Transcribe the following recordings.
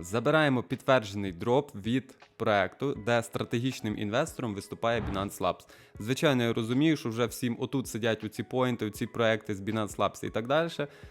Забираємо підтверджений дроп від проекту, де стратегічним інвестором виступає Binance Labs. Звичайно, я розумію, що вже всім отут сидять у ці поінти, у ці проекти з Binance Labs і так далі.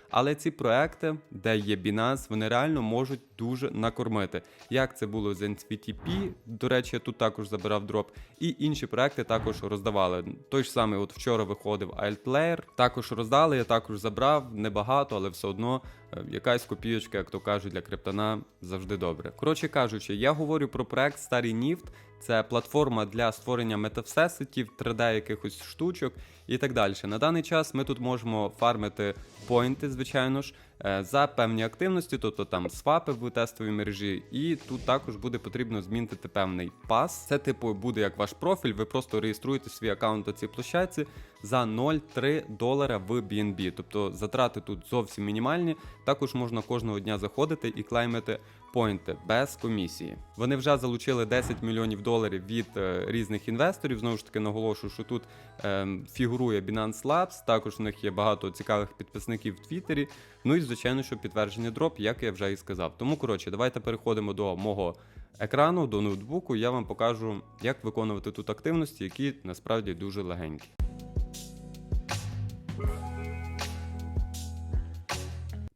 Але ці проекти, де є Binance, вони реально можуть дуже накормити. Як це було з NCTP, до речі, я тут також забирав дроп, і інші проекти також роздавали. Той ж самий, от вчора виходив Altlayer, також роздали, я також забрав, небагато, але все одно е, якась копійочка, як то кажуть, для криптона завжди добре. Коротше кажучи, я говорю про проект Старий Нефт. Це платформа для створення метавсесетів, 3D якихось штучок і так далі. На даний час ми тут можемо фармити поінти, звичайно ж, е, за певні активності, тобто там свапи в тестовій мережі, і тут також буде потрібно змінити певний пас. Це типу буде як ваш профіль. Ви просто реєструєте свій аккаунт на цій площадці за 0,3 долара в BNB. Тобто затрати тут зовсім мінімальні. Також можна кожного дня заходити і клеймити поінти без комісії. Вони вже залучили 10 мільйонів доларів від е, різних інвесторів. Знову ж таки, наголошую, що тут е, фігурує Binance Labs, також у них є багато цікавих підписників в Твіттері. Ну і звичайно, що підтверджений дроп, як я вже і сказав. Тому коротше, давайте переходимо до мого екрану, до ноутбуку. Я вам покажу, як виконувати тут активності, які насправді дуже легенькі.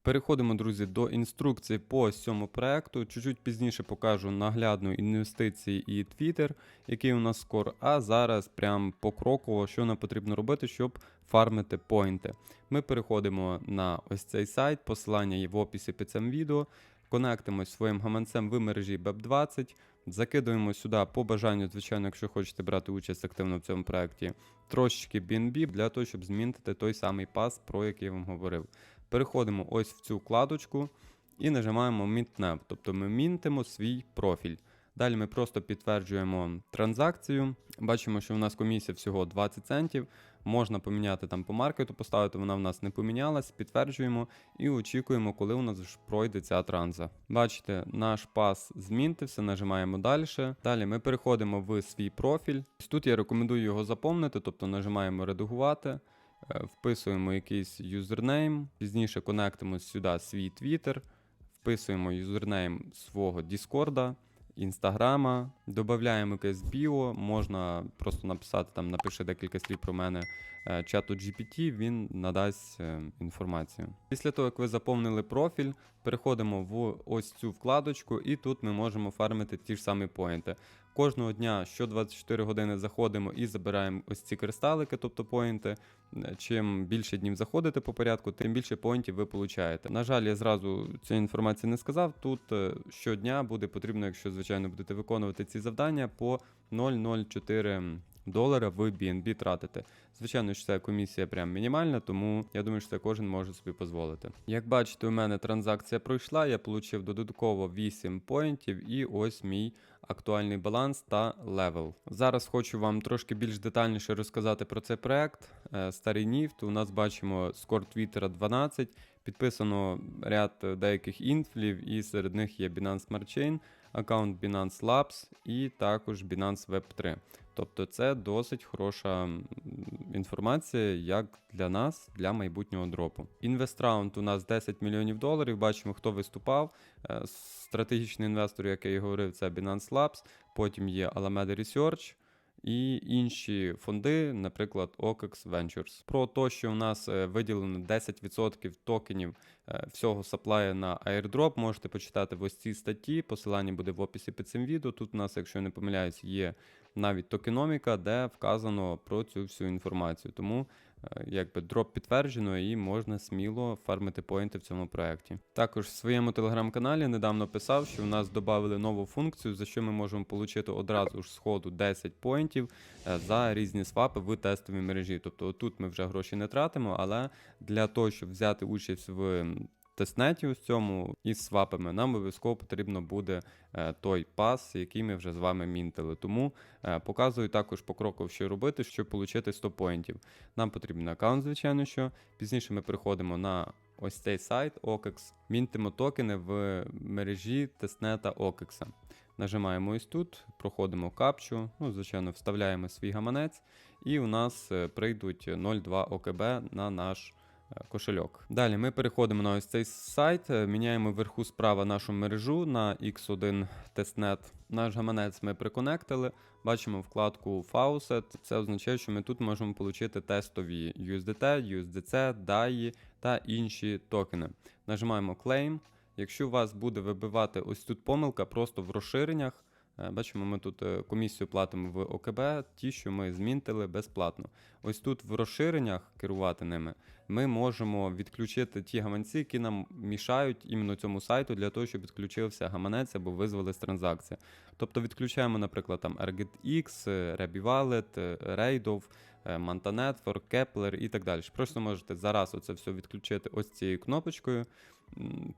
Переходимо, друзі, до інструкції по цьому проекту. Чуть-чуть пізніше покажу наглядно інвестиції і Twitter, який у нас скоро. А зараз прям покроково, що нам потрібно робити, щоб фармити поінти. Ми переходимо на ось цей сайт, посилання є в описі під цим відео. Конектимось своїм гаманцем в мережі BEP20, закидуємо сюди по бажанню, звичайно, якщо хочете брати участь активно в цьому проєкті, трошечки BNB для того, щоб змінити той самий пас, про який я вам говорив. Переходимо ось в цю вкладочку і нажимаємо Mint тобто ми мінтимо свій профіль. Далі ми просто підтверджуємо транзакцію. Бачимо, що у нас комісія всього 20 центів. Можна поміняти там по маркету, поставити, вона в нас не помінялась. Підтверджуємо і очікуємо, коли у нас пройде ця транза. Бачите, наш пас змінтився, нажимаємо далі. Далі ми переходимо в свій профіль. Тут я рекомендую його заповнити, тобто нажимаємо редагувати. Е, Вписуємо якийсь юзернейм, пізніше конектимо сюди свій Twitter, вписуємо юзернейм свого Діскорда, Інстаграма, додаємо якесь біо, можна просто написати там, напиши декілька слів про мене е, чату GPT, він надасть е, інформацію. Після того, як ви заповнили профіль, переходимо в ось цю вкладочку, і тут ми можемо фармити ті ж самі поінти. Кожного дня що 24 години заходимо і забираємо ось ці кристалики, тобто поінти. Е, Чим більше днів заходите по порядку, тим більше поінтів ви получаєте. На жаль, я зразу цієї інформації не сказав. Тут щодня буде потрібно, якщо звичайно будете виконувати ці завдання, по 0,04 долара в BNB тратити. Звичайно, що ця комісія прям мінімальна, тому я думаю, що це кожен може собі дозволити. Як бачите, у мене транзакція пройшла, я отримав додатково 8 поінтів, і ось мій актуальний баланс та левел. Зараз хочу вам трошки більш детальніше розказати про цей проект. Е, Старий Нефт. У нас бачимо скор Твіттера 12, підписано ряд е, деяких інфлів, і серед них є Binance Smart Chain, аккаунт Binance Labs і також Binance Web 3. Тобто це досить хороша інформація як для нас, для майбутнього дропу. Інвестраунд у нас 10 мільйонів доларів. Бачимо, хто виступав. Е, Стратегічний інвестор, як я говорив, це Binance Labs, потім є Alameda Research. І інші фонди, наприклад, OKEX Ventures. Про те, що у нас е, виділено 10% токенів е, всього саплая на airdrop, можете почитати в ось цій статті. Посилання буде в описі під цим відео. Тут у нас, якщо не помиляюсь, є навіть токеноміка, де вказано про цю всю інформацію. Тому якби дроп підтверджено і можна сміло фармити поінти в цьому проєкті. Також в своєму телеграм-каналі недавно писав, що в нас додали нову функцію, за що ми можемо отримати одразу ж сходу 10 поінтів е, за різні свапи в тестовій мережі. Тобто тут ми вже гроші не тратимо, але для того, щоб взяти участь в тестнеті ось цьому із свапами, нам обов'язково потрібно буде е, той пас, який ми вже з вами мінтили. Тому е, показую також покроково, що робити, щоб отримати 100 поінтів. Нам потрібен аккаунт, звичайно, що пізніше ми переходимо на ось цей сайт OKEX, мінтимо токени в мережі тестнета OKEX. Нажимаємо ось тут, проходимо капчу, ну, звичайно, вставляємо свій гаманець, і у нас е, прийдуть 0,2 ОКБ на наш кошельок. Далі ми переходимо на ось цей сайт, е, міняємо вверху справа нашу мережу на X1 Testnet. Наш гаманець ми приконектили. Бачимо вкладку Faucet. Це означає, що ми тут можемо отримати тестові USDT, USDC, DAI та інші токени. Нажимаємо Claim. Якщо у вас буде вибивати ось тут помилка, просто в розширеннях. Е, Бачимо, ми тут е, комісію платимо в ОКБ, ті, що ми змінтили безплатно. Ось тут в розширеннях керувати ними ми можемо відключити ті гаманці, які нам мішають іменно цьому сайту для того, щоб відключився гаманець або визвали з транзакції. Тобто відключаємо, наприклад, там RGTX, е, Rebi Wallet, Raidov, Manta Network, Kepler і так далі. Просто можете зараз оце все відключити ось цією кнопочкою,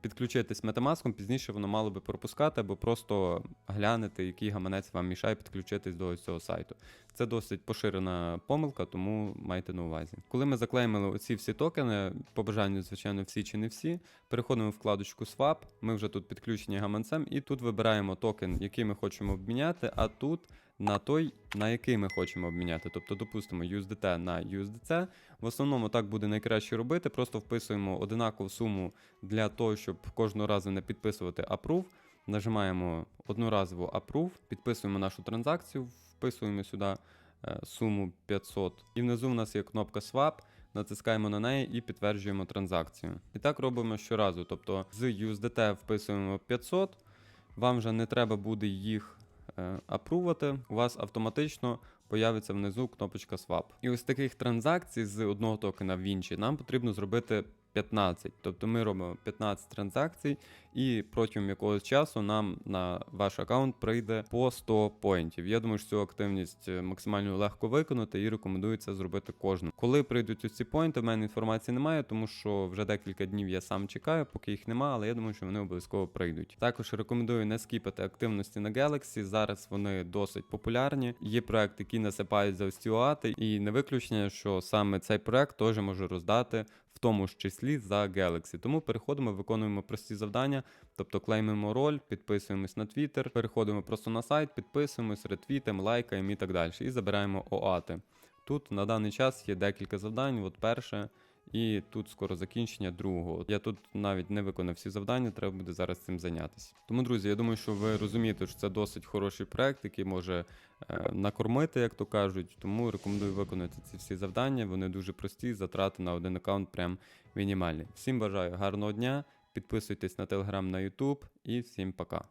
підключитись Metamask, пізніше воно мало би пропускати, або просто глянути, який гаманець вам мішає підключитись до цього сайту. Це досить поширена помилка, тому майте на увазі. Коли ми заклеймили оці всі токени, по бажанню, звичайно, всі чи не всі, переходимо в вкладочку Swap, ми вже тут підключені гаманцем, і тут вибираємо токен, який ми хочемо обміняти, а тут на той, на який ми хочемо обміняти. Тобто, допустимо, USDT на USDC. В основному так буде найкраще робити. Просто вписуємо одинакову суму для того, щоб кожного разу не підписувати Approve. Нажимаємо одноразово Approve, підписуємо нашу транзакцію, вписуємо сюди е, суму 500. І внизу в нас є кнопка Swap. Натискаємо на неї і підтверджуємо транзакцію. І так робимо щоразу. Тобто з USDT вписуємо 500, вам вже не треба буде їх апрувати, у вас автоматично появиться внизу кнопочка Swap. І ось таких транзакцій з одного токена в інший нам потрібно зробити 15. Тобто ми робимо 15 транзакцій, і протягом якогось часу нам на ваш аккаунт прийде по 100 поінтів. Я думаю, що цю активність е, максимально легко виконати і рекомендується зробити кожному. Коли прийдуть ці поінти, в мене інформації немає, тому що вже декілька днів я сам чекаю, поки їх немає, але я думаю, що вони обов'язково прийдуть. Також рекомендую не скіпати активності на Galaxy. Зараз вони досить популярні. Є проекти, які насипають за ось і не виключення, що саме цей проект теж може роздати. Тому ж числі за Galaxy. Тому переходимо, виконуємо прості завдання, тобто клеймимо роль, підписуємось на Twitter, переходимо просто на сайт, підписуємось, ретвітимо, лайкаємо і так далі. І забираємо ОАТи. Тут на даний час є декілька завдань. От перше, і тут скоро закінчення другого. Я тут навіть не виконав всі завдання, треба буде зараз цим зайнятися. Тому, друзі, я думаю, що ви розумієте, що це досить хороший проект, який може е, накормити, як то кажуть. Тому рекомендую виконати ці всі завдання. Вони дуже прості, затрати на один аккаунт прям мінімальні. Всім бажаю гарного дня, підписуйтесь на телеграм, на Ютуб і всім пока.